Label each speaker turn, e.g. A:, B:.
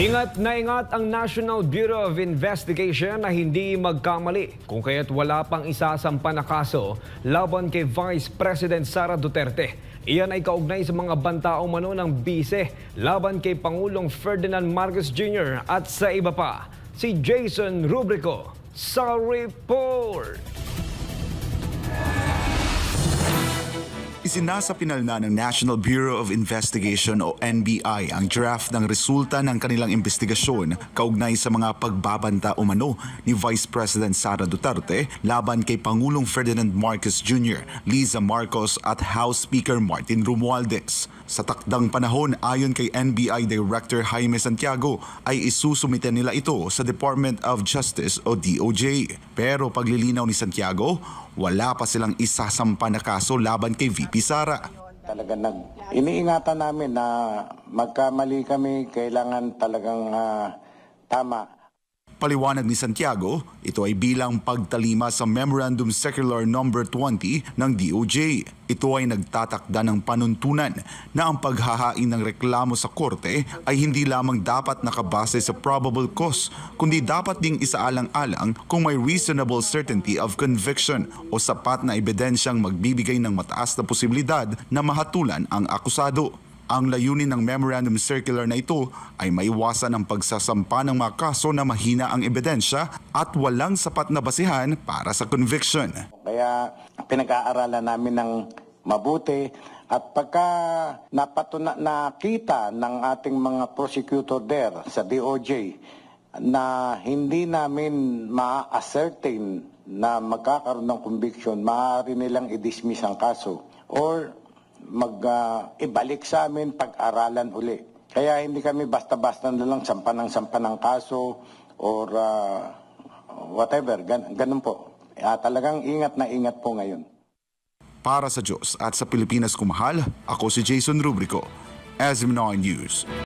A: Ingat na ingat ang National Bureau of Investigation na hindi magkamali kung kaya't wala pang isasampa na kaso laban kay Vice President Sara Duterte. Iyan ay kaugnay sa mga banta umano ng bise laban kay Pangulong Ferdinand Marcos Jr. at sa iba pa. Si Jason Rubrico sa report.
B: Isinasapinal na ng National Bureau of Investigation o NBI ang draft ng resulta ng kanilang investigasyon kaugnay sa mga pagbabanta umano ni Vice President Sara Duterte laban kay Pangulong Ferdinand Marcos Jr., Liza Marcos at House Speaker Martin Romualdez. Sa takdang panahon ayon kay NBI Director Jaime Santiago ay isusumite nila ito sa Department of Justice o DOJ. Pero paglilinaw ni Santiago, wala pa silang isasampa na kaso laban kay VP Sara.
C: Talaga nag iniingatan namin na magkamali kami kailangan talagang ah, tama.
B: Paliwanag ni Santiago, ito ay bilang pagtalima sa Memorandum Circular Number 20 ng DOJ. Ito ay nagtatakda ng panuntunan na ang paghahain ng reklamo sa korte ay hindi lamang dapat nakabase sa probable cause, kundi dapat ding isaalang-alang kung may reasonable certainty of conviction o sapat na ebidensyang magbibigay ng mataas na posibilidad na mahatulan ang akusado. Ang layunin ng memorandum circular na ito ay maiwasan ang pagsasampa ng mga kaso na mahina ang ebidensya at walang sapat na basihan para sa conviction.
C: Kaya pinag-aaralan namin ng mabuti at pagka napatuna, nakita ng ating mga prosecutor there sa DOJ na hindi namin ma-ascertain na magkakaroon ng conviction, maaari nilang i-dismiss ang kaso or mag-ibalik sa amin pag-aralan uli. Kaya hindi kami basta-basta na lang sampa ng sampa ng kaso or ah, whatever, gan ganun po. Ah, talagang ingat na ingat po ngayon.
B: Para sa Diyos at sa Pilipinas kumahal, ako si Jason Rubrico, SM9 News.